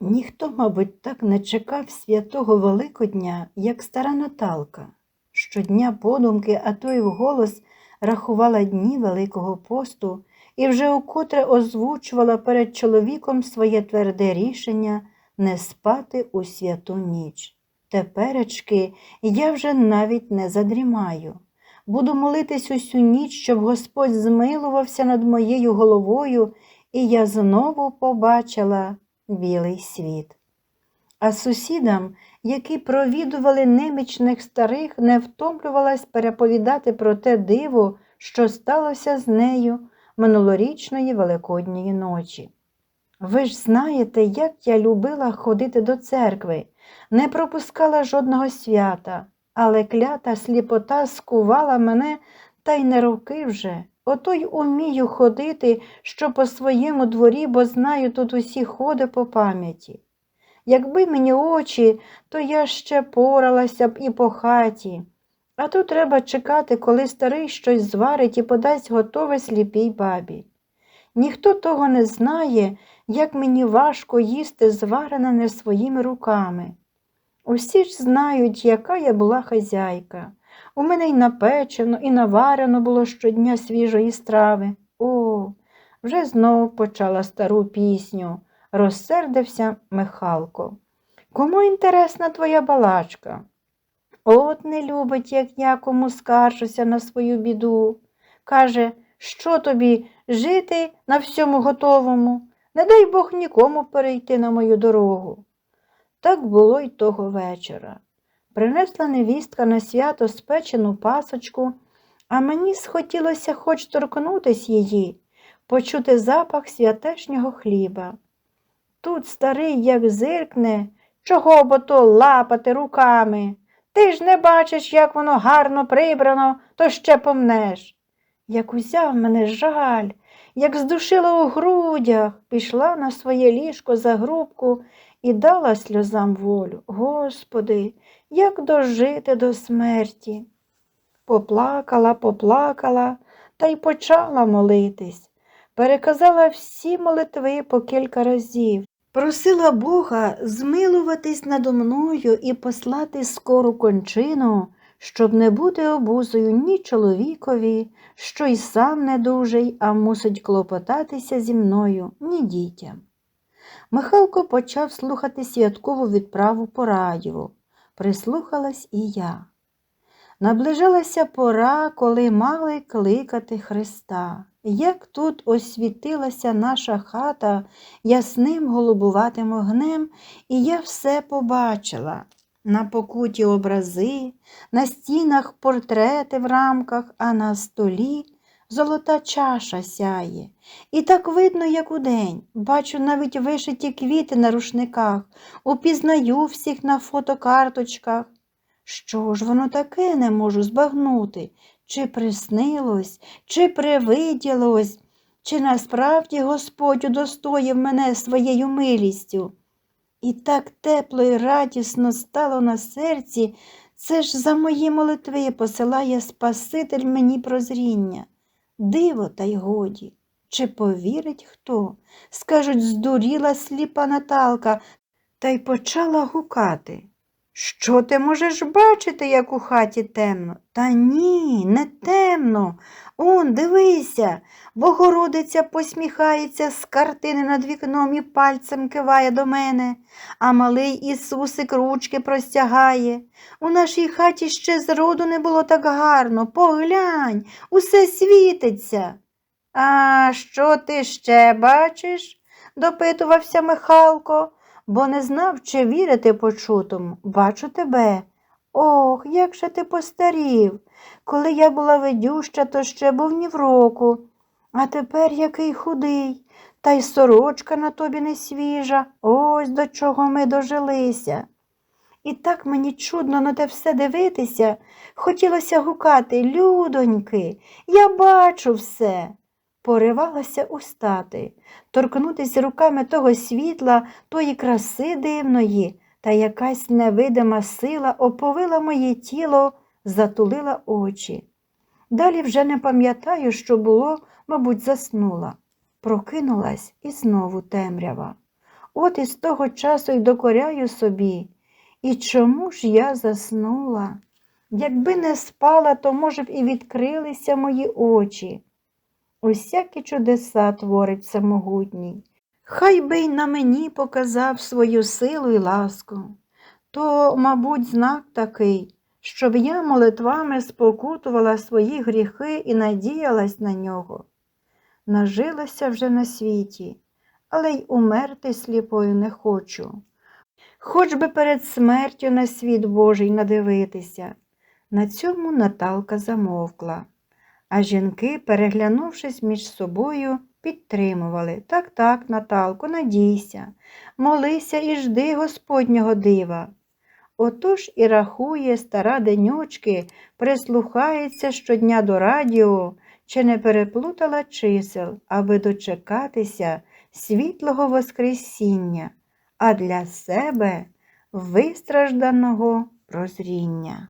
Ніхто, мабуть, так не чекав святого Великодня, як стара Наталка. Щодня подумки, а то й вголос рахувала дні Великого посту і вже укотре озвучувала перед чоловіком своє тверде рішення не спати у святу ніч. Теперечки я вже навіть не задрімаю. Буду молитись усю ніч, щоб Господь змилувався над моєю головою, і я знову побачила білий світ. А сусідам, які провідували немічних старих, не втомлювалась переповідати про те диво, що сталося з нею минулорічної великодньої ночі. Ви ж знаєте, як я любила ходити до церкви, не пропускала жодного свята, але клята сліпота скувала мене та й не роки вже. Ото й умію ходити, що по своєму дворі, бо знаю тут усі ходи по пам'яті. Якби мені очі, то я ще поралася б і по хаті. А тут треба чекати, коли старий щось зварить і подасть готове сліпій бабі. Ніхто того не знає, як мені важко їсти зварене не своїми руками. Усі ж знають, яка я була хазяйка. У мене й напечено, і наварено було щодня свіжої страви. О, вже знов почала стару пісню, розсердився Михалко. Кому інтересна твоя балачка? От не любить, як я кому скаржуся на свою біду. Каже, що тобі жити на всьому готовому? Не дай Бог нікому перейти на мою дорогу. Так було й того вечора. Принесла невістка на свято спечену пасочку, а мені схотілося хоч торкнутись її, почути запах святешнього хліба. Тут старий, як зиркне, чого бо то лапати руками. Ти ж не бачиш, як воно гарно прибрано, то ще помнеш. Як узяв мене жаль, як здушило у грудях, пішла на своє ліжко за грубку і дала сльозам волю. Господи, як дожити до смерті. Поплакала, поплакала та й почала молитись. Переказала всі молитви по кілька разів. Просила Бога змилуватись надо мною і послати скору кончину, щоб не бути обузою ні чоловікові, що й сам недужий, а мусить клопотатися зі мною, ні дітям. Михалко почав слухати святкову відправу по радіо. Прислухалась і я. Наближалася пора, коли мали кликати Христа. Як тут освітилася наша хата ясним голубуватим огнем, і я все побачила. На покуті образи, на стінах портрети в рамках, а на столі золота чаша сяє. І так видно, як удень. Бачу навіть вишиті квіти на рушниках, упізнаю всіх на фотокарточках. Що ж воно таке не можу збагнути? Чи приснилось, чи привиділось, чи насправді Господь удостоїв мене своєю милістю? І так тепло і радісно стало на серці, це ж за мої молитви посилає Спаситель мені прозріння. Диво, та й годі. Чи повірить хто? Скажуть, здуріла сліпа Наталка, та й почала гукати. Що ти можеш бачити, як у хаті темно? Та ні, не темно. Он, дивися, Богородиця посміхається з картини над вікном і пальцем киває до мене, а малий Ісусик ручки простягає. У нашій хаті ще зроду не було так гарно. Поглянь, усе світиться. А що ти ще бачиш? допитувався Михалко бо не знав, чи вірити почутому. Бачу тебе. Ох, як же ти постарів. Коли я була видюща, то ще був ні в року. А тепер який худий, та й сорочка на тобі не свіжа. Ось до чого ми дожилися. І так мені чудно на те все дивитися. Хотілося гукати, людоньки, я бачу все поривалася устати, торкнутися руками того світла, тої краси дивної, та якась невидима сила оповила моє тіло, затулила очі. Далі вже не пам'ятаю, що було, мабуть, заснула. Прокинулась і знову темрява. От із того часу й докоряю собі. І чому ж я заснула? Якби не спала, то, може б, і відкрилися мої очі. Усякі чудеса творить всемогутній. Хай би й на мені показав свою силу і ласку. То, мабуть, знак такий, щоб я молитвами спокутувала свої гріхи і надіялась на нього. Нажилася вже на світі, але й умерти сліпою не хочу. Хоч би перед смертю на світ Божий надивитися. На цьому Наталка замовкла, а жінки, переглянувшись між собою, підтримували. Так, так, Наталко, надійся, молися і жди Господнього дива. Отож і рахує стара денючки, прислухається щодня до радіо, чи не переплутала чисел, аби дочекатися світлого Воскресіння, а для себе вистражданого прозріння.